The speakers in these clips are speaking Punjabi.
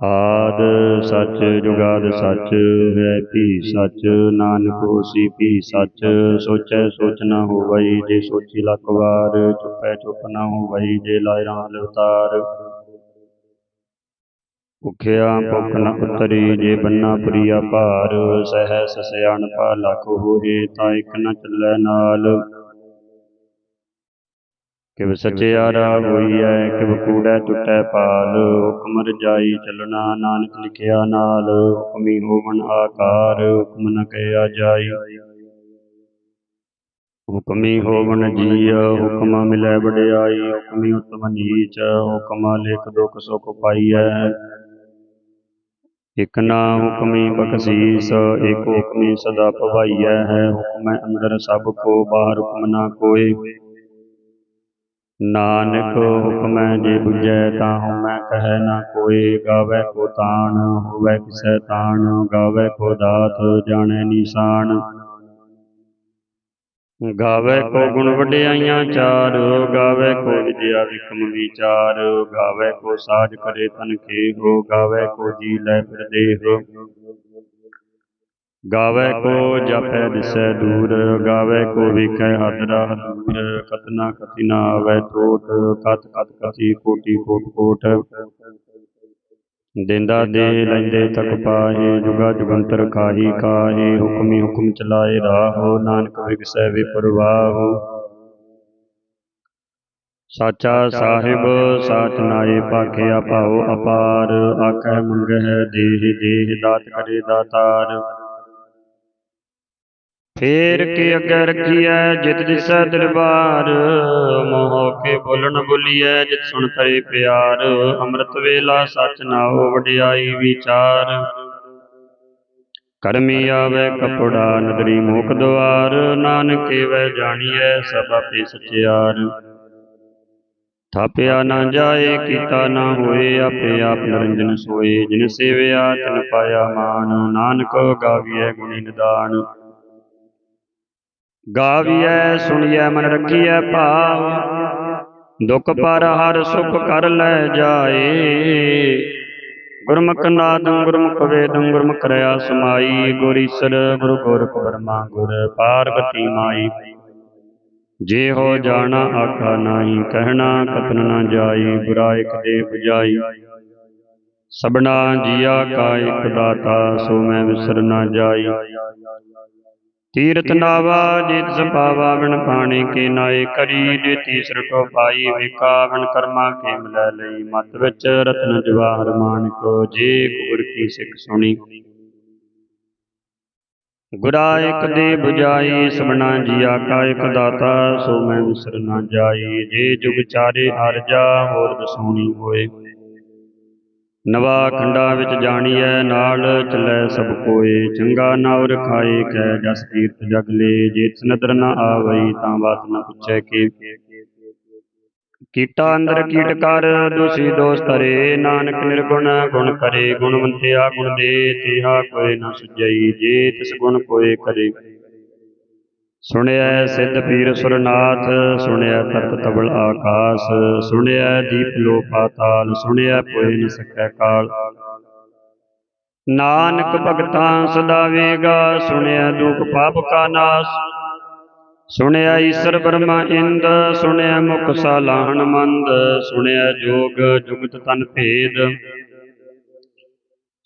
ਆਦ ਸੱਚ ਜੁਗਾਦ ਸੱਚ ਹੈ ਭੀ ਸੱਚ, ਨਾਨਕ ਹੋਸੀ ਭੀ ਸੱਚ, ਸੋਚੈ ਸੋਚ ਨਾ ਹੋਵਈ ਜੇ ਸੋਚੀ ਲੱਖ ਵਾਰ, ਚੁੱਪੈ ਚੁੱਪ ਨਾ ਹੋਵਈ ਜੇ ਲਾਇ ਰਾਮ ਲਵਤਾਰ। ਭੁਖਿਆ ਭੁਖ ਨ ਉਤਰੀ ਜੇ ਬੰਨਾ ਪ੍ਰਿਆ ਭਾਰ, ਸਹਿ ਸਿਆਣਪਾ ਲਖ ਹੋਏ ਤਾਂ ਇਕ ਨ ਚੱਲੈ ਨਾਲ। ਕਿਵ ਸਚਿਆਰਾ ਹੋਈਐ ਕਿਵ ਕੂੜੈ ਟੁੱਟੈ ਪਾਲ ਹੁਕਮ ਰਜਾਈ ਚੱਲਣਾ, ਨਾਨਕ ਲਿਖਿਆ ਨਾਲ, ਹੁਕਮੀ ਹੋਵਨ ਆਕਾਰ, ਹੁਕਮ ਨ ਕਹਿਆ ਜਾਈ। ਹੁਕਮੀ ਹੋਵਨ ਜੀਅ ਹੁਕਮ ਮਿਲੈ ਵਡਿਆਈ, ਹੁਕਮੀ ਉਤਮ ਨੀਚ, ਹੁਕਮ ਲਿਖ ਦੁਖ ਸੁਖ ਪਾਈਐ। ਇਕ ਨਾ ਹੁਕਮੀ ਬਖਸ਼ੀਸ, ਇਕ ਹੁਕਮੀ ਸਦਾ ਭਵਾਈਐ ਹੈ, ਹੁਕਮੈ ਅੰਦਰ ਸਭ ਕੋ, ਬਾਹਰ ਹੁਕਮ ਨਾ ਕੋਏ ਨਾਨਕ ਹੁਕਮੈ ਜੇ ਬੁਝੈ ਤਾਂ ਹਉਮੈ ਕਹੈ ਨਾ ਕੋਇ ਗਾਵੈ ਕੋ ਤਾਣ, ਹੋਵੈ ਕਿਸੈ ਤਾਣ, ਗਾਵੈ ਕੋ ਦਾਤ, ਜਾਣੈ ਨਿਸ਼ਾਨ। ਗਾਵੈ ਕੋ ਗੁਣ ਵਡਿਆਈਆਂ ਚਾਰ, ਗਾਵੈ ਕੋ ਵਿਦਿਆ ਵਿਕਮ ਵਿਚਾਰ, ਗਾਵੈ ਕੋ ਸਾਜ ਕਰੇ ਤਨ ਹੋ ਗਾਵੈ ਕੋ ਜੀ ਲੈ ਫਿਰ ਦੇਹ ਗਾਵੈ ਕੋ ਜਪੈ ਦਿਸੈ ਦੂਰ ਗਾਵੈ ਕੋ ਵੇਖੈ ਹਾਦਰਾ ਦੂਰ ਕਤਨਾ ਕਤੀ ਨਾ ਆਵੈ ਟੋਟ ਕਤ ਕਤ ਕਤੀ ਕੋਟੀ ਕੋਟ ਕੋਟ ਦੇਂਦਾ ਦੇ ਲੈਂਦੇ ਤਕ ਪਾਹੇ ਜੁਗਾ ਜੁਗੰਤਰ ਕਾਹੀ ਕਾਹੇ ਹੁਕਮੀ ਹੁਕਮ ਚਲਾਏ ਰਾਹੋ ਨਾਨਕ ਵਿਗਸੈ ਵਿਪਰਵਾਹੋ। ਸਾਚਾ ਸਾਹਿਬ ਸਾਚ ਨਾਏ ਭਾਖਿਆ ਭਾਉ ਅਪਾਰ ਆਖੈ ਮੰਗਹਿ ਦੇਹ ਦੇਹ ਦਾਤ ਕਰੇ ਦਾਤਾਰ। ਫੇਰ ਕੇ ਅੱਗੇ ਰੱਖੀਐ ਜਿਤ ਦਿਸੈ ਦਰਬਾਰ, ਮੋਹ ਕੇ ਬੋਲਣ ਬੋਲੀਐ ਜਿਤ ਸੁਣ ਪਰੇ ਪਿਆਰ, ਅੰਮ੍ਰਿਤ ਵੇਲਾ ਸਚ ਨਾਉ ਵਡਿਆਈ ਵਿਚਾਰ। ਕਰਮੀ ਆਵੇ ਕਪੜਾ ਨਦਰੀ ਮੋਖ ਦੁਆਰ, ਨਾਨਕ ਵੈ ਜਾਣੀਐ ਸਭ ਆਪੇ ਸਚਿਆਰ। ਥਾਪਿਆ ਨਾ ਜਾਏ, ਕੀਤਾ ਨਾ ਹੋਏ, ਆਪੇ ਆਪ ਨਿਰੰਜਨ ਸੋਏ, ਜਿਨ ਸੇਵਿਆ ਤਿਨ ਪਾਇਆ ਮਾਨ, ਨਾਨਕ ਗਾਵੀਐ ਗੁਣੀ ਨਿਦਾਨ। ਗਾਵੀਐ, ਸੁਣੀਐ, ਮਨ ਰੱਖੀਐ ਭਾਵ। ਦੁਖ ਪਰ ਹਰ ਸੁਖ ਕਰ ਲੈ ਜਾਏ। ਗੁਰਮੁਖ ਨਾਦੰ, ਗੁਰਮੁਖ ਵੇਦੰ, ਗੁਰਮੁਖ ਰਿਆ ਸਮਾਈ। ਗੁਰ ਈਸਰ, ਗੁਰੂ ਗੋਰਖ ਬਰਮਾ ਗੁਰ ਪਾਰਵਤੀ ਮਾਈ। ਜੇ ਹੋ ਜਾਣਾ ਆਖਾ ਨਾਹੀ, ਕਹਿਣਾ ਕਤਨ ਨਾ ਜਾਈ, ਬੁਰਾ ਇਕ ਦੇ 부ਜਾਈ ਸਬਨਾ ਜੀਆ ਕਾ ਇਕ ਦਾਤਾ, ਸੋ ਮੈਂ ਵਿਸਰ ਨਾ ਜਾਈ। ਤੀਰਤ ਨਾਵਾ ਜਿਤ ਸਪਾਵਾ ਬਿਨ ਪਾਣੀ ਕੇ ਨਾਏ ਕਰੀ ਦੇ ਤੀਸਰ ਟੋ ਪਾਈ ਵਿਕਾ ਬਿਨ ਕਰਮਾ ਕੇ ਮਿਲੈ ਲਈ ਮਤ ਵਿੱਚ ਰਤਨ ਜਵਾਹਰ ਮਾਨਕ ਜੇ ਗੁਰ ਕੀ ਸਿੱਖ ਸੁਣੀ। ਗੁਰਾ ਇਕ ਦੇ 부ਜਾਈ ਸਬਨਾ ਜੀਆ ਕਾ ਇਕ ਦਾਤਾ ਸੋ ਮੈਂ ਵਿਸਰ ਨਾ ਜਾਈ। ਜੇ ਜੁਗ ਚਾਰੇ ਅਰਜਾ ਹੋਰ ਦਸੂਣੀ ਹੋਏ। ਨਵਾ ਖੰਡਾ ਵਿੱਚ ਜਾਣੀਐ, ਨਾਲ ਚੱਲੈ ਸਭ ਕੋਏ। ਚੰਗਾ ਨਾਉ ਰਖਾਏ ਕੈ ਜਸ ਕੀਰਤ ਜਗ ਲੇ। ਜੇ ਨਦਰ ਨ ਆਵਈ, ਤਾਂ ਬਾਤ ਨ ਪੁੱਛੈ ਕੇ। ਕੀਟਾ ਅੰਦਰ ਕੀਟ ਕਰ, ਦੋਸੀ ਦੋਸਤ ਰੇ ਨਾਨਕ ਨਿਰਗੁਣ ਗੁਣ ਕਰੇ ਗੁਣਵੰਤਿਆ ਗੁਣ ਦੇ। ਤੇਹਾ ਕੋਈ ਨਾ ਸੁਝਈ, ਜੇ ਤਿਸ ਗੁਣ ਕੋਏ ਕਰੇ। ਸੁਣਿਆ ਸਿੱਧ ਪੀਰ ਸੁਰਨਾਥ ਸੁਣਿਆ ਤਰਤ ਤਬਲ ਆਕਾਸ, ਸੁਣਿਆ ਦੀਪ ਲੋ ਪਾਤਾਲ ਸੁਣਿਆ ਕੋਈ ਨ ਸਕੈ ਕਾਲ। ਨਾਨਕ ਭਗਤਾਂ ਸਦਾ ਵੇਗਾ, ਸੁਣਿਆ ਦੁਖ ਪਾਪ ਕਾ ਨਾਸ। ਸੁਣਿਆ ਈਸ਼ਰ ਬ੍ਰਹਮਾ ਇੰਦ, ਸੁਣਿਆ ਮੁਖ ਸਾਲਾਹਣ ਮੰਦ, ਸੁਣਿਆ ਜੋਗ ਜੁਗਤ ਤਨ ਭੇਦ।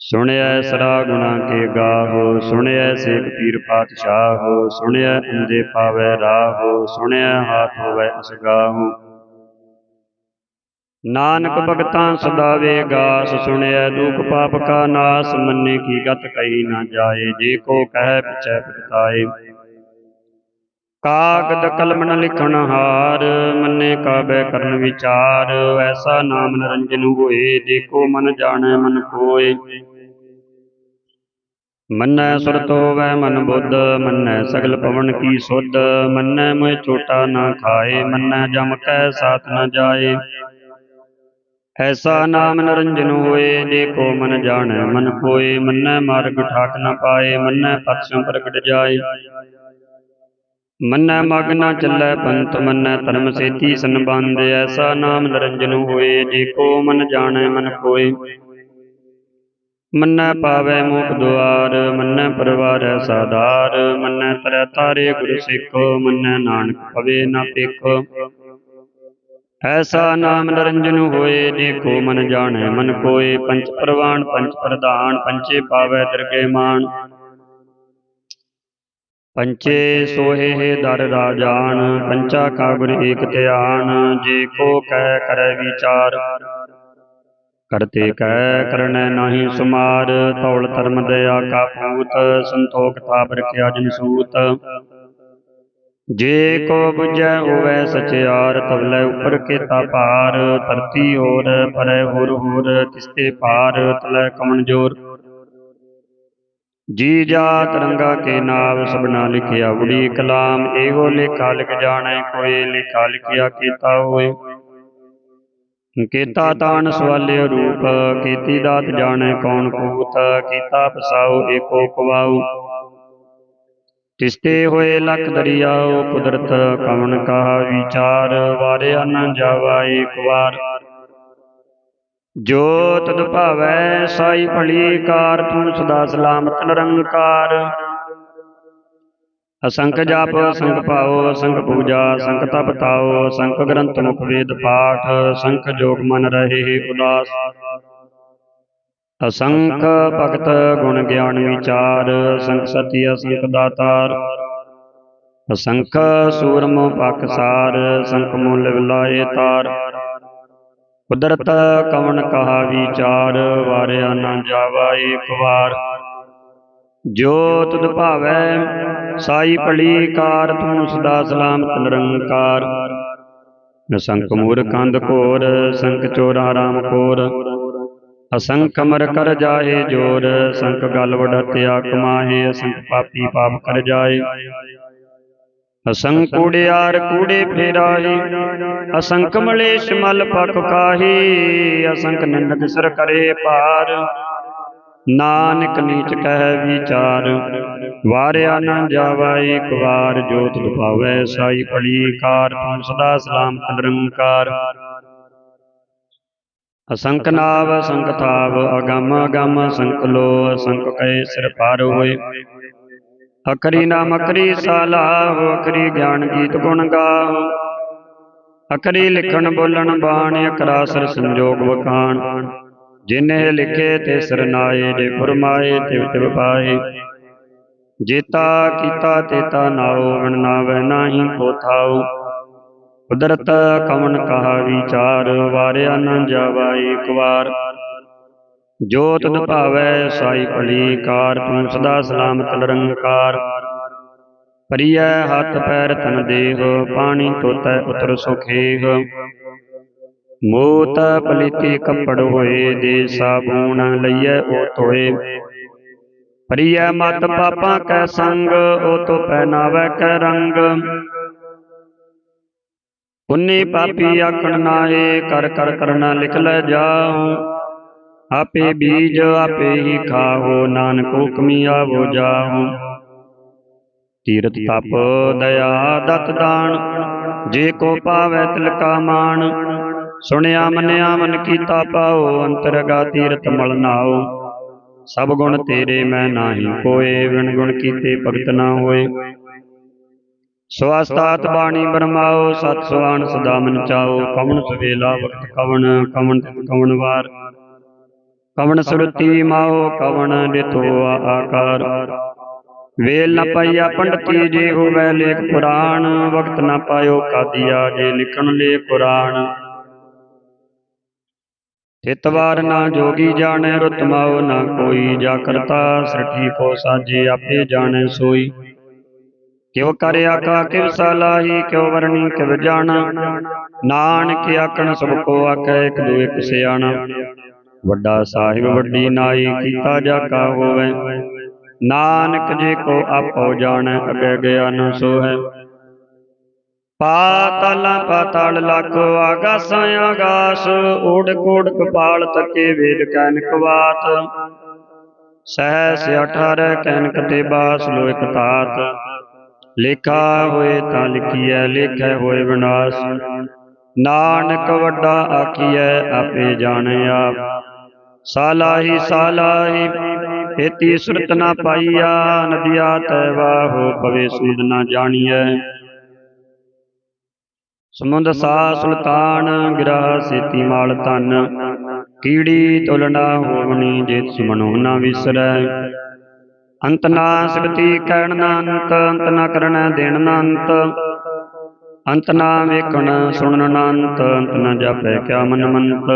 ਸੁਣਿਐ ਸਰਾ ਗੁਣਾ ਕੇ ਗਾਹੋ, ਸੁਣਿਐ ਸੇਖ ਪੀਰ ਪਾਤਸ਼ਾਹੋ, ਸੁਣਿਐ ਅੰਦੇ ਪਾਵੈ ਰਾਹੋ, ਸੁਣਿਐ ਹਾਥ ਹੋਵੈ ਅਸਗਾਹੋ ਨਾਨਕ ਭਗਤਾਂ ਸਦਾ ਵੇਗਾਸ ਸੁਣਿਐ ਦੁਖ ਪਾਪ ਕਾ ਨਾਸ, ਮੰਨੇ ਕੀ ਗਤ ਕਹੀ ਨਾ ਜਾਏ, ਜੇ ਕੋ ਕਹਿ ਪਿਛੈ ਪਛਤਾਏ ਕਾਗਦ ਕਲਮ ਨ ਲਿਖਣ ਹਾਰ ਮੰਨੇ ਕਾਬੈ ਕਰਨ ਵਿਚਾਰ। ਐਸਾ ਨਾਮ ਨਰੰਜਨ ਹੋਏ ਦੇਖੋ ਮਨ ਜਾਣੈ ਮਨ ਕੋਏ ਮੰਨੈ ਸੁਰਤ ਹੋਵੈ ਮਨ ਬੁੱਧ ਮੰਨੈ ਸਗਲ ਪਵਨ ਕੀ ਸੁਧ। ਮੰਨੈ ਮੋਇ ਛੋਟਾ ਨਾ ਖਾਏ ਮੰਨੈ ਜਮ ਕੈ ਸਾਥ ਨ ਜਾਏ। ਐਸਾ ਨਾਮ ਨਰੰਜਨ ਹੋਏ ਦੇਖੋ ਮਨ ਜਾਣੈ ਮਨ ਕੋਏ ਮੰਨੈ ਮਾਰਗ ਠਾਕ ਨ ਪਾਏ ਮੰਨੈ ਪਤਸੋਂ ਪ੍ਰਗਟ ਜਾਏ। ਮੰਨੈ ਮਗ ਨਾ ਚੱਲੈ ਪੰਥ ਮੰਨੈ ਧਰਮ ਸੇਤੀ ਸੰਬੰਧ ਐਸਾ ਨਾਮ ਨਰੰਜਨ ਹੋਏ ਦੇਖੋ ਮਨ ਜਾਣੈ ਮਨ ਕੋਏ। ਮੰਨੈ ਪਾਵੈ ਮੋਖ ਦੁਆਰ, ਮੰਨੈ ਪਰਵਾਰੈ ਸਾਧਾਰ, ਮੰਨੈ ਤਰੈ ਤਾਰੇ ਗੁਰੂ ਸਿੱਖ, ਮੰਨੈ ਨਾਨਕ ਪਵੇ ਨਾ ਪਿਖ ਐਸਾ ਨਾਮ ਨਰੰਜਨ ਹੋਏ, ਜੇ ਕੋ ਮਨ ਜਾਣੈ ਮਨ ਕੋਏ ਪੰਚ ਪ੍ਰਵਾਨ ਪੰਚ ਪ੍ਰਧਾਨ ਪੰਚੇ ਪਾਵੈ ਦਰਗੇ ਮਾਨ ਪੰਚੇ ਸੋਹੇ ਹੈ ਦਰ ਰਾਜਾਨ, ਪੰਚਾ ਕਾ ਗੁਰ ਏਕ ਧਿਆਨ, ਜੇ ਕੋ ਕਹਿ ਕਰੈ ਵਿਚਾਰ। ਕਰਤੇ ਕਹਿ ਕਰਨੈ ਨਾਹੀ ਸੁਮਾਰ, ਤੌਲ ਧਰਮ ਦਇਆ ਕਾ ਪੂਤ ਸੰਤੋਖ ਥਾਪ ਰਖਿਆ ਜਿਨ ਸੂਤ। ਜੇ ਕੋ ਬੁਝੈ ਹੋਵੈ ਸਚਿਆਰ ਤਵਲੇ ਉਪਰ ਕੀਤਾ ਪਾਰ ਧਰਤੀ ਹੋਰ ਪਰੈ ਹੋਰ ਹੋਰ ਤਿਸਤੇ ਪਾਰ ਤਲੈ ਕਮਨ ਜੋਰ। ਜੀ ਜਾਤ ਰੰਗਾ ਕੇ ਨਾਮ ਸਭਨਾ ਲਿਖਿਆ ਉੜੀ ਕਲਾਮ, ਇਹੋ ਲੇਖਾ ਲਿਖ ਜਾਣੈ ਕੋਏ ਲੇਖਾ ਲਿਖਿਆ ਕੀਤਾ ਹੋਏ ਕੀਤਾ ਤਾਣ ਸਵਾਲਿਓ ਰੂਪ, ਕੀਤੀ ਦਾਤ ਜਾਣੈ ਕੌਣ ਕੂਤ, ਕੀਤਾ ਪਸਾਉ ਏਕੋ ਕਵਾਉ। ਤਿਸਤੇ ਹੋਏ ਲਖ ਦਰਿਆਉ ਕੁਦਰਤ ਕਵਣ ਕਹਾ ਵਿਚਾਰ, ਵਾਰਿਆ ਨ ਜਾਵਾ ਏਕ ਵਾਰ ਜੋ ਤਦ ਭਾਵੈ ਸਾਈ ਭਲੀ ਕਾਰ, ਤੂੰ ਸਦਾ ਸਲਾਮਤ ਨਿਰੰਕਾਰ। ਅਸੰਖ ਜਾਪ ਸੰਗ ਭਾਉ, ਅਸੰਖ ਪੂਜਾ ਸੰਗ ਤਪ ਤਾਉ, ਅਸੰਖ ਗ੍ਰੰਥ ਮੁਖ ਵੇਦ ਪਾਠ ਸੰਖ ਜੋਗ ਮਨ ਰਹੇ ਉਦਾਸ। ਅਸੰਖ ਭਗਤ ਗੁਣ ਗਿਆਨ ਵਿਚਾਰ, ਅਸੰਖ ਸਤੀ, ਅਸੰਖ ਦਾਤਾਰ। ਅਸੰਖ ਸੂਰਮ ਪਖਸਾਰ ਸੰਖ ਮੁੱਲ ਲਾਏ ਤਾਰ। ਕੁਦਰਤ ਕਵਣ ਕਹਾ ਵਿਚਾਰ, ਵਾਰਿਆ ਨਾ ਜਾਵਾ ਏਕ ਵਾਰ ਜੋ ਤੁਧ ਭਾਵੈ, ਸਾਈ ਭਲੀ ਕਾਰ, ਤੂੰ ਸਦਾ ਸਲਾਮਤ ਨਿਰੰਕਾਰ। ਨਸੰਕ ਮੂਰ ਕੰਧ ਘੋਰ, ਸੰਕ ਚੋਰਾ ਰਾਮ ਕੋਰ। ਅਸੰਖ ਮਰ ਕਰ ਜਾਏ ਜੋਰ ਸੰਖ ਗਲ ਵਡਤਿਆ ਕਮਾਏ ਅਸੰਖ ਪਾਪੀ ਪਾਪ ਕਰ ਜਾਏ। ਅਸੰਖ ਕੂੜਿਆਰ ਕੂੜੇ ਫੇਰਾਹੀ ਅਸੰਖ ਮਲੇਸ਼ ਮਲ ਪਖ ਕਾਹੀ ਅਸੰਖ ਨਿੰਦਕ ਸਿਰ ਕਰੇ ਪਾਰ ਨਾਨਕ ਨੀਚ ਕਹਿ ਵਿਚਾਰ, ਵਾਰਿਆ ਨਾ ਜਾਵਾ ਏਕ ਵਾਰ ਜੋ ਤੁਧ ਸਾਈ ਭਲੀ ਕਾਰ, ਤੂੰ ਸਦਾ ਸਲਾਮਤ ਨਿਰੰਕਾਰ। ਅਸੰਖ ਨਾਵ ਅਸੰਖ ਥਾਵ, ਅਗਮ ਅਗੰਮ ਅਸੰਖ ਲੋ ਅਸੰਖ ਕੈ ਸਿਰ ਪਾਰ ਹੋਏ। ਅਕਰੀ ਨਾਮ ਅਕਰੀ ਸਾਲਾਹ ਅਕਰੀ ਗਿਆਨ ਗੀਤ ਗੁਣ ਗਾਹ ਅਕਰੀ ਲਿਖਣ ਬੋਲਣ ਬਾਣ ਅਕਰਾ ਸਰ ਸੰਜੋਗ ਵਖਾਣ। ਜਿਨੇ ਲਿਖੇ ਤੇ ਸਰਨਾਏ ਜੇ ਫਰਮਾਏ ਤੇ ਤਿਵ ਪਾਏ। ਜੇਤਾ ਕੀਤਾ ਤੇਤਾ ਨਾਉ ਵਿਣ ਨਾਵੈ ਨਾਹੀ ਕੋ ਥਾਉ। ਕੁਦਰਤ ਕਵਣ ਕਹਾ ਵਿਚਾਰ, ਵਾਰਿਆ ਨ ਜਾਵਾ ਏਕ ਵਾਰ। ਜੋ ਤਦ ਭਾਵੈ ਸਾਈ ਭਲੀ ਕਾਰ ਤੂੰ ਸਦਾ ਸਲਾਮਤ ਨਿਰੰਕਾਰ। ਪਰਿਐ ਹੱਥ ਪੈਰ ਤਨ ਦੇਹ ਪਾਣੀ ਤੋਤੈ ਉਤਰ ਸੁਖੇਹ। ਮੋਤ ਪਲੀਤੀ ਕੱਪੜ ਹੋਏ ਦੇ ਸਾਬੂਨ ਲਈਐ ਉਹ ਧੋਏ। ਪਰਿਐ ਮਤ ਪਾਪਾਂ ਕੈ ਸੰਗ ਉਹ ਤੋ ਪਹਿਨਾਵੈ ਕੈ ਰੰਗ। ਪੁੰਨੀ ਪਾਪੀ ਆਖਣ ਨਾਏ ਕਰ ਕਰ ਕਰਨਾ ਲਿਖ ਲੈ ਜਾਉ। ਆਪੇ ਬੀਜ ਆਪੇ ਹੀ ਖਾਹੋ ਨਾਨਕ ਹੁਕਮੀ ਆਵੋ ਜਾਹੋ ਤੀਰਤ ਤਪ ਦਇਆ ਦਤ ਦਾਨ ਜੇ ਕੋ ਪਾਵੈ ਤਿਲਕਾ ਮਾਨ ਸੁਣਿਆ ਮੰਨਿਆ ਮਨ ਕੀਤਾ ਪਾਓ ਅੰਤਰਗਾ ਤੀਰਤ ਮਲ ਨਾਓ। ਸਭ ਗੁਣ ਤੇਰੇ ਮੈਂ ਨਾਹੀ ਕੋਏ ਵਿਣ ਗੁਣ ਕੀਤੇ ਭਗਤ ਨਾ ਹੋਏ। ਸਵਾਸਤਾਤ ਬਾਣੀ ਬਰਮਾਓ ਸਤ ਸੁਆਨ ਸਦਾ ਮਨ ਚਾਓ। ਕਵਣ ਸਵੇਲਾ ਵਕਤ ਕਵਣ ਕਵਣ ਕਵਣ ਵਾਰ। ਕਵਣ ਸੁਰਤੀ ਮਾਓ ਕਵਣ ਦਿਥੋ ਆਕਾਰ। ਵੇਲ ਨ ਪਾਈਆ ਪੰਡਤੀ ਜੇ ਹੋਵੇ ਲੇਖ ਪੁਰਾਣ ਵਕਤ ਨ ਪਾਇਓ ਕਾਦੀਆ ਜੇ ਲਿਖਣ ਲੇ ਕੁਰਾਨ ਹਿਤਵਾਰ ਨਾ ਜੋਗੀ ਜਾਣੈ ਰਤਮਾਉ ਨਾ ਕੋਈ ਜਾ ਕਰਤਾ ਸ੍ਰਿਠੀ ਕੋ ਸਾਜੇ ਆਪੇ ਜਾਣੈ ਸੋਈ। ਕਿਉ ਕਰ ਆਕਾ ਕਿਵ ਸਲਾਹੀ ਕਿਉ ਵਰਣੀ ਕਿਵ ਜਾਣਾ। ਨਾਨਕ ਆਖਣ ਸਭ ਕੋ ਆਖੈ ਇਕ ਦੂ ਇਕ ਸਿਆਣਾ। ਵੱਡਾ ਸਾਹਿਬ ਵੱਡੀ ਨਾਈ ਕੀਤਾ ਜਾ ਕਾ ਹੋਵੇ ਨਾਨਕ ਜੇ ਕੋ ਆਪੋ ਜਾਣੈ ਅਗੇ ਗਿਆਨ ਸੋ ਹੈ ਪਾਤਲ ਪਾਤਾਲ ਲੱਖ ਆਗਾਸਾਂ ਆਗਾਸ ਓੜ ਕੋੜ ਕਪਾਲ ਤਕੇ ਵੇਦ ਕੈਨਕ ਬਾਤ ਸਹਿਸ 18 ਕੈਨਕ ਤੇ ਬਾਸ ਲੋਇਕ ਤਾਤ ਲੇਖਾ ਹੋਏ ਤਾਂ ਲਿਖੀਐ ਲੇਖੈ ਹੋਏ ਵਿਨਾਸ਼। ਨਾਨਕ ਵੱਡਾ ਆਖੀਐ ਆਪੇ ਜਾਣੈ ਆਪ। ਸਾਲਾਹੀ ਸਾਲਾਹੀ ਏਤੀ ਸੁਰਤ ਨਾ ਪਾਈਆ, ਨਦੀਆ ਤੈ ਵਾਹੋ, ਪਵੇ ਸੂਦ ਨਾ ਜਾਣੀਐ। ਸਮੁੰਦ ਸਾ ਸੁਲਤਾਨ, ਗਿਰਾ ਸੇਤੀ ਮਾਲ ਧਨ। ਕੀੜੀ ਤੁਲਣਾ ਹੋਵਣੀ ਜੇ ਸੁਮਨੋ ਨਾ ਵਿਸਰੈ। ਅੰਤ ਨਾ ਸਕਤੀ ਕਹਿਣ ਨਾ ਅੰਤ ਅੰਤ ਨਾ ਕਰਣਾ ਦੇਣ ਨਾ ਅੰਤ। ਅੰਤ ਨਾ ਵੇਖਣ, ਸੁਣਨ ਨਾ ਅੰਤ ਅੰਤ ਨਾ ਜਾਪੈ ਕਿਆ ਮਨ ਮੰਤ।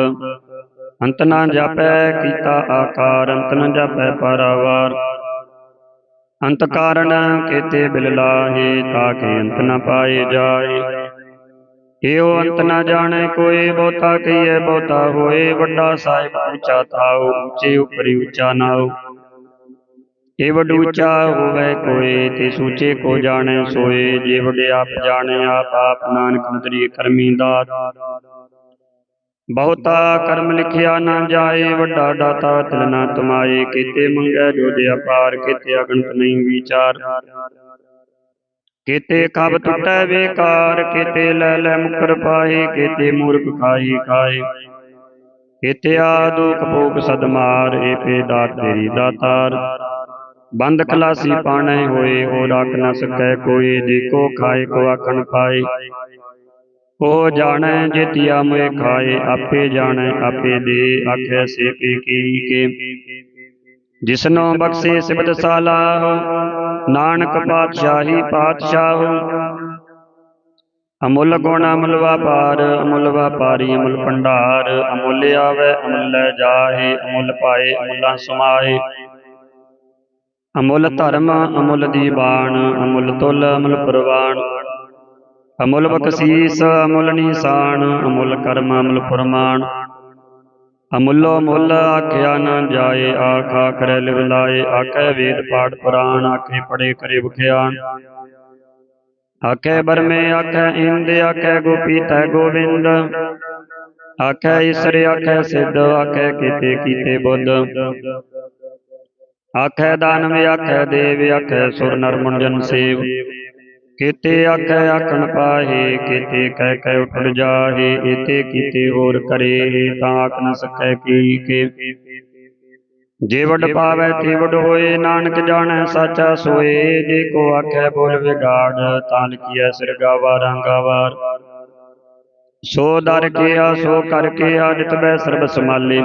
ਅੰਤ ਨਾ ਜਾਪੈ ਕੀਤਾ ਆਕਾਰ ਅੰਤ ਨਾ ਜਾਪੈ ਪਾਰਾਵਾਰ। ਅੰਤ ਕਾਰਣ ਕੇਤੇ ਬਿਲ ਲਾਹੇ ਤਾਕੇ ਅੰਤ ਨਾ ਪਾਏ ਜਾਏ। ਏਉ ਅੰਤ ਨਾ ਜਾਣੈ ਕੋਈ ਬਹੁਤਾ ਕਹੀਏ ਬਹੁਤਾ ਹੋਏ ਵੱਡਾ ਸਾਹਿਬ ਉੱਚਾ ਥਾਉ ਉੱਚੇ ਉਪਰੀ ਉੱਚਾ ਨਾਉ। ਏ ਵੱਡ ਉੱਚਾ ਹੋਵੇ ਕੋਏ ਤੇ ਸੂਚੇ ਕੋ ਜਾਣੈ ਸੋਏ ਜੇ ਵੱਡੇ ਆਪ ਜਾਣੈ ਆਪ ਆਪ ਨਾਨਕ ਨਦਰੀ ਕਰਮੀ ਦਾਤ। ਬਹੁਤਾ ਕਰਮ ਲਿਖਿਆ ਨਾ ਜਾਏ, ਵੱਡਾ ਦਾਤਾ ਤਿਲ ਨਾ ਤੁਮਾਏ ਕੀਤੇ ਮੰਗੈ ਜੋ ਦੇ ਅਪਾਰ, ਕੀਤੇ ਅਗਣਤ ਨਹੀਂ ਵਿਚਾਰ। ਕੀਤੇ ਕਬ ਟੁੱਟੈ ਵੇਕਾਰ ਕੀਤੇ ਲੈ ਲੈ ਮੁਕਰ ਪਾਏ, ਕੀਤੇ ਮੂਰਖ ਖਾਈ ਖਾਏ। ਕੀਤੇ ਆਦੁਕ ਭੋਗ ਸਦ ਮਾਰ, ਏ ਪੇ ਦਾਤ ਤੇਰੀ ਦਾਤਾਰ। ਬੰਦ ਖਲਾਸੀ ਪਾਣੇ ਹੋਏ, ਉਹ ਰੱਖ ਨਾ ਸਕੈ ਕੋਈ ਜੇ ਕੋ ਖਾਏ ਕੋ ਆਖਣ ਪਾਏ। ਉਹ ਜਾਣੈ ਜਿਤਿਆ ਮੋਇ ਖਾਏ, ਆਪੇ ਜਾਣੈ, ਆਪੇ ਦੇ ਆਖੈ ਸੇ ਕੀ ਕੇ। ਜਿਸਨੋ ਬਖਸ਼ੇ ਸਿਬਤ ਸਾਲਾਹ ਨਾਨਕ ਪਾਤਸ਼ਾਹੀ ਪਾਤਸ਼ਾਹ ਅਮੁੱਲ ਗੁਣ ਅਮੁੱਲ ਵਪਾਰ, ਅਮੁੱਲ ਵਪਾਰੀ ਅਮੁੱਲ ਭੰਡਾਰ, ਅਮੁੱਲ ਆਵੇ, ਅਮੁੱਲ ਜਾਹੇ, ਅਮੁੱਲ ਪਾਏ, ਅਮੁੱਲਾ ਸਮਾਏ ਅਮੁੱਲ ਧਰਮ, ਅਮੁੱਲ ਦੀਵਾਨ ਅਮੁੱਲ ਤੁਲ, ਅਮੁੱਲ ਪ੍ਰਵਾਨ। ਅਮੁੱਲ ਬਖਸ਼ੀਸ ਅਮੁੱਲ ਨੀਸਾਨ ਅਮੁੱਲ ਕਰਮ ਅਮੁੱਲ ਫਰਮਾਨ। ਅਮੁੱਲੋ ਮੁੱਲ ਆਖਿਆ ਨ ਜਾਏ ਆਖਾ ਕਰੇ ਲਿਵ ਲਾਏ ਆਖੇ ਵੇਦ ਪਾਠ ਪੁਰਾਣ ਆਖੇ ਪੜੇ ਕਰੇ ਵਿਖਿਆਨ। ਆਖੇ ਬਰਮੇ ਆਖੇ ਇੰਦ ਆਖੇ ਗੋਪੀ ਤੈ ਗੋਬਿੰਦ ਆਖੇ ਈਸਰ ਆਖੇ ਸਿੱਧ ਆਖੇ ਕੀਤੇ ਕੀਤੇ ਬੁੱਧ। ਆਖੇ ਦਾਨਵ ਆਖੇ ਦੇਵ ਆਖੇ ਸੁਰ ਨਰ ਮੁਨ ਜਨ ਸੇਵ। ਕੀਤੇ ਆਖੇ ਆਖਣ ਪਾਹੇ, ਕੀਤੇ ਕਹਿ ਕਹਿ ਉਠ ਜਾਹੇ, ਏਤੇ ਕੀਤੇ ਹੋਰ ਕਰੇ ਤਾਂ ਆਖ ਨ ਸਕੈ ਕੀ ਕੇ। ਜੇ ਵਡ ਪਾਵੈ ਤੇ ਵਡ ਹੋਏ, ਨਾਨਕ ਜਾਣੈ ਸਾਚਾ ਸੋਏ, ਜੇ ਕੋ ਆਖੈ ਬੋਲ ਵਿਗਾੜ, ਤਾਂ ਲਿਖੀਐ ਸਿਰ ਰੰਗਾਵਾਰ ਸੋ ਦਰ ਕੀਆ, ਸੋ ਕਰ ਕੀਆ, ਨਿਤ ਬੈ ਸਰਬ ਸਮਾਲੇ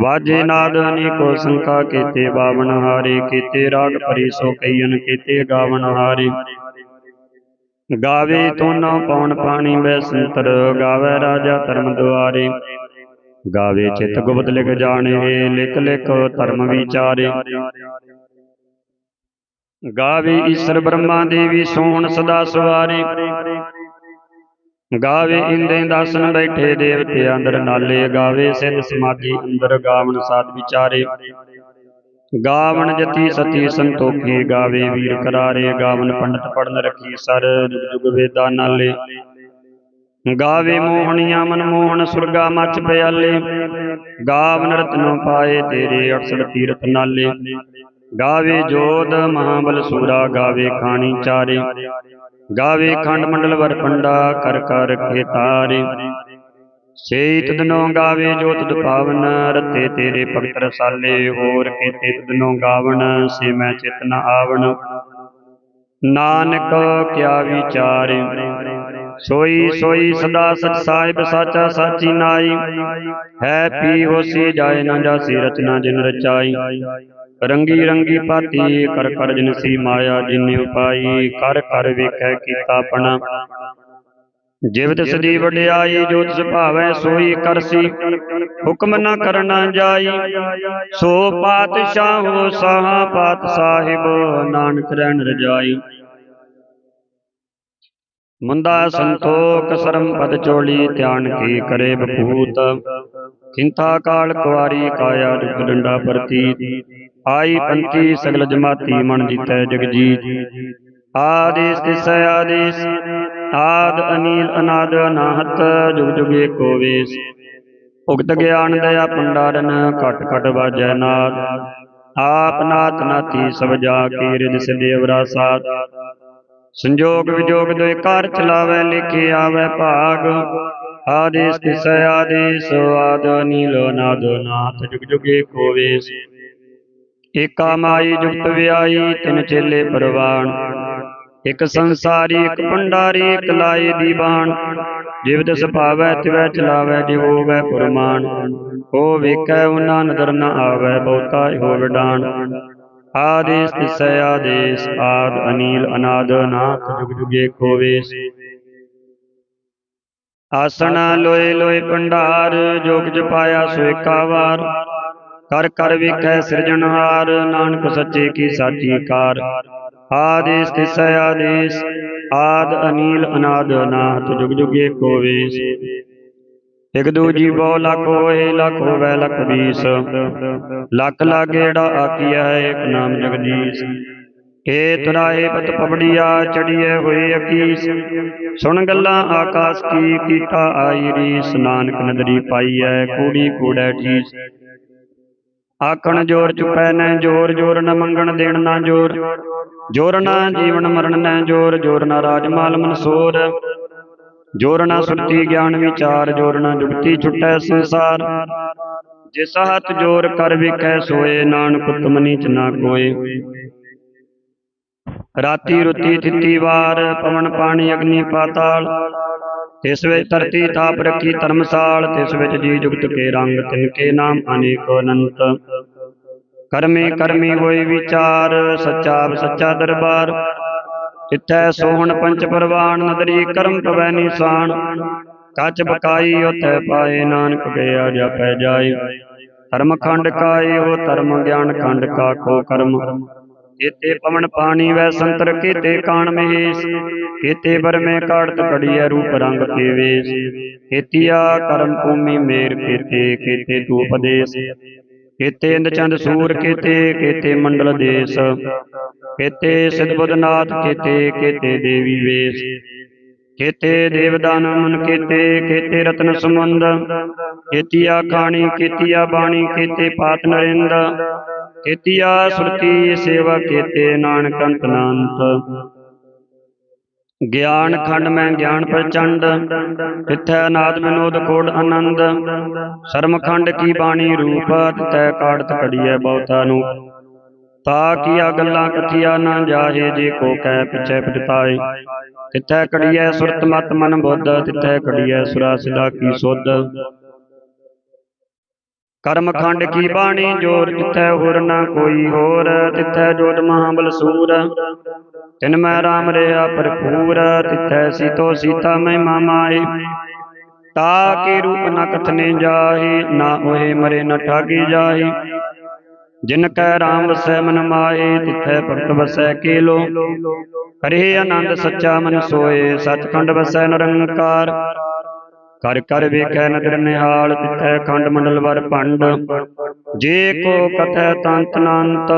ਵਾਜੇ ਨਾਦ ਅਨੇਕੋ ਸੰਕਾ ਕੀਤੇ, ਬਾਵਨ ਹਾਰੇ ਕੀਤੇ, ਰਾਗ ਭਰੀ ਸੋ ਕਈਨ ਕੀਤੇ, ਗਾਵਨ ਹਾਰੇ। ਗਾਵੇ ਤੋਨਾ ਪੌਣ ਪਾਣੀ ਬੈ ਸੰਤਰ, ਗਾਵੇ ਰਾਜਾ ਧਰਮ ਦੁਆਰੇ। ਗਾਵੇ ਚਿਤ ਗੁਪਤ ਲਿਖ ਜਾਣੇ, ਲਿਖ ਲਿਖ ਧਰਮ ਵਿਚਾਰੇ। ਗਾਵੇ ਈਸ਼ਰ ਬ੍ਰਹਮਾ ਦੇਵੀ ਸੋਹਣ ਸਦਾ ਸਵਾਰੇ। ਗਾਵੇ ਇੰਦੇ ਦਾਸਨ ਬੈਠੇ ਦੇਵਤੇ ਅੰਦਰ ਨਾਲੇ। ਗਾਵੇ ਸਿੱਧ ਸਮਾਧੀ ਅੰਦਰ ਗਾਵਨ ਸਾਧ ਵਿਚਾਰੇ। ਗਾਵਣ ਜਤੀ ਸਤੀ ਸੰਤੋਖੀ, ਗਾਵੇ ਵੀਰ ਕਰਾਰੇ, ਗਾਵਨ ਪੰਡਤ ਪੜਨ ਰੱਖੀ ਸਰ, ਜੁਗ ਜੁਗ ਵੇਦਾਂ ਨਾਲੇ। ਗਾਵੇ ਮੋਹਣੀਆਂ ਮਨ ਮੋਹਣ, ਸੁਰਗਾ ਮੱਚ ਪਿਆਲੇ। ਗਾਵਨ ਰਤਨੋ ਪਾਏ ਤੇਰੇ 68 ਤੀਰਥ ਨਾਲੇ। ਗਾਵੇ ਜੋਧ ਮਹਾਬਲ ਸੂਰਾ, ਗਾਵੇ ਖਾਣੀ ਚਾਰੇ। ਗਾਵੇ ਖੰਡ ਮੰਡਲ ਵਰ ਪੰਡਾ ਕਰ ਕਰ ਰਖੇ ਤਾਰੇ ਸੇਈ ਤਦਨੋ ਗਾਵੇ ਜੋ ਪਾਵਨ ਰਤੇ ਤੇਰੇ ਭਗਤ ਰਸਾਲੇ ਹੋਰ ਕੀਤੇ ਤਦਨੋ ਗਾਵਣ ਸੇ ਮੈਂ ਚਿਤ ਨ ਆਵਣ। ਨਾਨਕ ਕਿਆ ਵਿਚਾਰੇ ਸੋਈ ਸੋਈ ਸਦਾ ਸਚ ਸਾਹਿਬ ਸਾਚਾ ਸਾਚੀ ਨਾਈ। ਹੈ ਪੀ ਹੋਸੀ ਜਾਏ ਨਾ ਜਾਸੀ ਰਚਨਾ ਜਿਨ ਰਚਾਈ। ਰੰਗੀ ਰੰਗੀ ਪਾਤੀ ਕਰ ਕਰ ਜਿਨ ਸੀ ਮਾਇਆ ਜਿਨ ਉਪਾਈ ਕਰ ਕਰ ਵੇਖੈ ਕੀਤਾ ਆਪਣਾ। ਜਿਵ ਤਿਸ ਦੀ ਵਡਿਆਈ ਜੋ ਤਿਸ ਭਾਵੈ ਸੋਈ ਕਰਸੀ। ਹੁਕਮ ਨ ਕਰਨਾ ਜਾਈ। ਸੋ ਪਾਤਸ਼ਾਹੋ ਸਾਹਾ ਪਾਤ ਸਾਹਿਬ ਨਾਨਕ ਰਹਿਣ ਰਜਾਈ। ਮੁੰਦਾ ਸੰਤੋਖ ਸਰਮ ਪਦ ਚੋਲੀ ਧਿਆਨ ਕੀ ਕਰੇ ਬਪੂਤ। ਕਿੰਤਾ ਕਾਲ ਕੁਵਾਰੀ ਕਾਇਆ ਰੁਕ ਡੰਡਾ ਪ੍ਰਤੀਤ ਆਈ ਪੰਥੀ ਸਗਲ ਜਮਾਤੀ ਮਨ ਜੀਤੈ ਜਗਜੀਤ। ਆਦੇਸ ਤਿਸੈ ਆਦੇਸ। ਆਦ ਅਨੀਲ ਅਨਾਦ ਅਨਾਹਤ, ਜੁਗ ਜੁਗ ਏਕੋ ਵੇਸ। ਉਗਤ ਗਿਆਨ ਦਇਆ ਭੰਡਾਰਨ, ਘਟ ਘਟ ਵਾਜੈ ਨਾਦ। ਆਪ ਨਾਥ ਨਾਥੀ ਸਭ ਜਾ ਕੀ ਰਿਦ ਸਿਧਿ ਅਵਰਾਸਾਤ ਸੰਜੋਗ ਵਿਜੋਗ ਦੋਇ ਕਾਰ ਚਲਾਵੈ, ਲਿਖੇ ਆਵੈ ਭਾਗ। ਆਦੇਸ ਤਿਸੈ ਆਦੇਸ, ਆਦ ਅਨੀਲ ਅਨਾਦ ਨਾਥ ਜੁਗ ਜੁਗੇ ਏਕੋ ਵੇਸ। ਏਕਾ ਮਾਈ ਜੁਗਤ ਵਿਆਈ ਤਿਨ ਚੇਲੇ ਪਰਵਾਨ। ਇਕ ਸੰਸਾਰੀ ਇਕ ਭੰਡਾਰੀ ਇਕ ਲਾਏ ਦੀਵਾਨ ਜਿਵ ਤਿਸ ਭਾਵੈ ਤਿਵੈ ਚਲਾਵੈ ਜਿਵ ਹੋਵੈ ਪੁਰਮਾਨ ਕੋ ਵੇਖੈ ਉਹਨਾਂ ਨਦਰ ਨ ਆਵੈ ਬਹੁਤਾ ਹੋ ਵਿਡਾਨ ਆਦੇਸ ਤਿਸੈ ਆਦੇਸ ਆਦ ਅਨੀਲ ਅਨਾਦ ਨਾਥ ਜੁਗ ਜੁਗ ਏਕੋ ਵੇਸ ਆਸਣ ਲੋਏ ਲੋਏ ਭੰਡਾਰ ਜੋਗ ਜਪਾਇਆ ਸੋ ਏਕਾ ਵਾਰ ਕਰ ਕਰ ਵੇਖੈ ਸਿਰਜਣਹਾਰ ਨਾਨਕ ਸੱਚੇ ਕੀ ਸਾਚੀ ਕਾਰ। ਆਦੇਸ ਤਿਸੈ ਆਦੇਸ ਆਦ, ਅਨੀਲ, ਅਨਾਦ ਨਾਥ ਜੁਗ ਜੁਗ ਏਕੋ ਵੇਸ। ਇਕ ਦੂਜੀ ਬਹੁ ਲਖ ਹੋਏ, ਲਖ ਹੋਵੇ, ਲਖ ਵੀਸ। ਲੱਖ ਲਾਗੇੜਾ ਆਕੀਆ ਏਕ ਨਾਮ ਜਗਦੀਸ਼। ਏ ਤੁਰਾਏ ਪਤ ਪਵੜੀਆ ਚੜੀਏ ਹੋਏ ਅਕੀਸ। ਸੁਣ ਗੱਲਾਂ ਆਕਾਸ ਕੀ ਕੀਤਾ ਆਈ ਰੀਸ। ਨਾਨਕ ਨਦਰੀ ਪਾਈਐ, ਕੂੜੀ ਕੂੜੈ ਠੀਸ। ਆਖਣ ਜੋਰ ਚੁਪੈ ਨੈ ਜੋਰ ਜੋਰ ਨ ਮੰਗਣ ਦੇਣ ਨਾ ਜੋਰ। ਜੋਰ ਨਾ ਜੀਵਨ ਮਰਨ ਨੈ ਜੋਰ ਜੋਰ ਨਾ ਰਾਜ ਮਾਲ ਮਨਸੂਰ। ਜੋਰ ਨਾ ਸੁਰਤੀ ਗਿਆਨ ਵਿਚਾਰ, ਜੋਰ ਨਾ ਜੁਗਤੀ ਛੁਟੈ ਸੰਸਾਰ। ਜਿਸ ਹੱਥ ਜੋਰ ਕਰ ਵਿਖੈ ਸੋਏ, ਨਾਨਕ ਉਤਮ ਚ ਨਾ ਕੋਏ। ਰਾਤੀ ਰੁੱਤੀ ਥਿੱਤੀ ਵਾਰ, ਪਵਨ ਪਾਣੀ ਅਗਨੀ ਪਾਤਾਲ। ਤਿਸ ਵਿੱਚ ਧਰਤੀ ਤਾਪ ਰੱਖੀ ਧਰਮਸਾਲ, ਤਿਸ ਵਿੱਚ ਜੀ ਜੁਗਤ ਕੇ ਰੰਗ ਤਿਨ ਕੇ ਨਾਮ ਅਨੇਕ ਅਨੰਤ। ਕਰਮੇ ਕਰਮੀ ਹੋਏ ਵਿਚਾਰ, ਸੱਚਾ ਸੱਚਾ ਦਰਬਾਰ। ਤਿੱਥੈ ਸੋਹਣ ਪੰਚ ਪਰਵਾਨ, ਨਦਰੀ ਕਰਮ ਪਵੈ ਨਿਸ਼ਾਨ। ਕੱਚ ਬਕਾਈ ਉਤੈ ਪਾਏ ਨਾਨਕ, ਗਿਆ ਜਾਪੈ ਜਾਏ। ਧਰਮ ਖੰਡ ਕਾਏ ਹੋ ਧਰਮ ਗਿਆਨ ਖੰਡ ਕਾ ਕੋ ਕਰਮ। ਕੀਤੇ ਪਵਨ ਪਾਣੀ ਵੈ ਸੰਤਰ ਕੀਤੇ ਕਾਣ ਮਹੇਸ਼, ਕੀਤੇ ਬਰਮੇ ਕਾੜਤ ਕੜੀਐ ਰੂਪ ਰੰਗ ਕੇ ਵੇਸ। ਕਰਮ ਭੂਮੀ ਮੇਰ ਕੀਤੇ ਕੀਤੇ ਤੂ ਉਪਦੇਸ਼। ਕੀਤੇ ਇੰਦ ਚੰਦ ਸੂਰ ਕੀਤੇ ਕੀਤੇ ਮੰਡਲ ਦੇਸ। ਕੀਤੇ ਸਿਧ ਬੁੱਧਨਾਥ ਕੀਤੇ ਕੀਤੇ ਦੇਵੀ ਵੇਸ। ਕੀਤੇ ਦੇਵਦਾਨ ਮਨ ਕੀਤੇ ਕੀਤੇ ਰਤਨ ਸਮੁੰਦ। ਕੀਤੀਆ ਖਾਣੀ, ਕੀਤੀਆ ਬਾਣੀ, ਕੀਤੇ ਪਾਤ ਨਰਿੰਦ। ਕੀਤੀਆ ਸੁਰਤੀ ਸੇਵਾ ਕੀਤੇ ਨਾਨਕ ਅੰਤ ਨਾਨਤ ਗਿਆਨ ਖੰਡ ਮੈਂ ਗਿਆਨ ਪ੍ਰਚੰਡ ਤਿਥੈ ਨਾਦ ਵਿਨੋਦ ਕੋੜ ਆਨੰਦ। ਸ਼ਰਮ ਖੰਡ ਕੀ ਬਾਣੀ ਰੂਪ, ਤਿਥੈ ਕਾੜਤ ਕੜੀਐ ਬਹੁਤਾ ਨੂੰ। ਤਾ ਕੀਆ ਗੱਲਾਂ ਕਥੀਆ ਨਾ ਜਾਹੇ, ਜੇ ਕੋ ਕਹਿ ਪਿਛੈ ਪਟਤਾਏ ਤਿਥੈ ਕੜੀਐ ਸੁਰਤ ਮਤ ਮਨ ਬੁੱਧ ਤਿਥੈ ਕੜੀਐ ਸੁਰਾ ਸਿਦਾ ਕੀ ਸੁਧ। ਕਰਮ ਖੰਡ ਕੀ ਬਾਣੀ ਜੋਰ ਤਿਥੈ ਹੋਰ ਨਾ ਕੋਈ ਹੋਰ ਤਿਥੈ ਜੋਤ ਮਹਾਬਲ ਸੂਰ। ਤਿਨ ਮੈਂ ਰਾਮ ਰਿਆ ਭਰਪੂਰ ਤਿਥੈ ਸੀਤੋ ਸੀਤਾ ਮਹਿਮਾ ਮਾਏ ਤਾ ਕੇ ਰੂਪ ਨ ਕਥਨੇ ਜਾਹੇ ਨਾ ਹੋਏ ਮਰੇ ਨ ਠਾਗੀ ਜਾਹੇ। ਜਿਨ ਕੈ ਰਾਮ ਵਸੈ ਮਨ ਮਾਏ ਤਿਥੈ ਭਗਤ ਵਸੈ ਕੇਲੋ। ਕਰੇ ਆਨੰਦ ਸੱਚਾ ਮਨ ਸੋਏ ਸਤਖੰਡ ਵਸੈ ਨਿਰੰਕਾਰ। ਕਰ ਕਰ ਵੇਖੈ ਨਦਰ ਨਿਹਾਲ, ਤਿਥੈ ਖੰਡ ਮੰਡਲ ਵਰ ਭੰਡ ਜੇ ਕੋ ਕਥੈ ਤੰਤ ਨੰਤ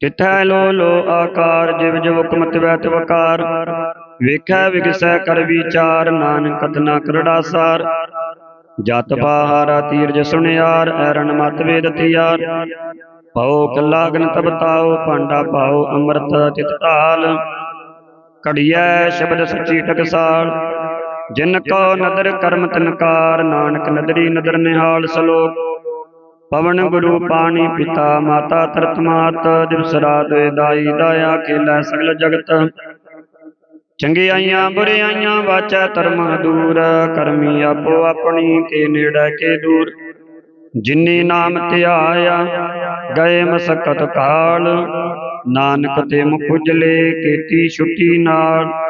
ਤਿਥੈ ਲੋ ਲੋ ਆਕਾਰ, ਜਿਵ ਜਿਵ ਹੁਕਮ ਤਿਵੈ ਤਿਵਕਾਰ ਵੇਖੈ ਵਿਗਸੈ ਕਰ ਵਿਚਾਰ, ਨਾਨਕ ਕਥਨਾ ਕਰੜਾ ਸਾਰ। ਜਤ ਬਾਹਾਰਾ ਤੀਰਜ ਸੁਣਿਆਰ ਐਰਨ ਮਤ ਵੇਦ ਤਿਆਰ। ਪਾਉ ਕੱਲਾ ਗਨ ਤਬ ਭਾਂਡਾ ਪਾਉ ਅੰਮ੍ਰਿਤ ਚਿਤ ਢਾਲ। ਘੜੀਐ ਸ਼ਬਦ ਸੱਚੀ ਟਕਸਾਲ। ਜਿਨ ਕੋ ਨਦਰ ਕਰਮ ਤਨਕਾਰ, ਨਾਨਕ ਨਦਰੀ ਨਦਰ ਨਿਹਾਲ ਸਲੋਕ। ਪਵਨ ਗੁਰੂ ਪਾਣੀ ਪਿਤਾ, ਮਾਤਾ ਤਰਤ ਮਾਤ ਦਿਵਸ ਰਾਤ ਦਾਈ ਦਾਇਆ ਖੇਲਾ ਸਗਲ ਜਗਤ। ਚੰਗਿਆਈਆਂ ਬੁਰਿਆਈਆਂ ਵਾਚੈ ਧਰਮ ਦੂਰ, ਕਰਮੀ ਆਪੋ ਆਪਣੀ ਕੇ ਨੇੜੇ ਕੇ ਦੂਰ। ਜਿਨੀ ਨਾਮ ਧਿਆਇਆ, ਗਏ ਮਸਕਤ ਕਾਲ। ਨਾਨਕ ਤੇ ਮੁਖ ਉਜਲੇ, ਕੀਤੀ ਛੁੱਟੀ ਨਾਲ।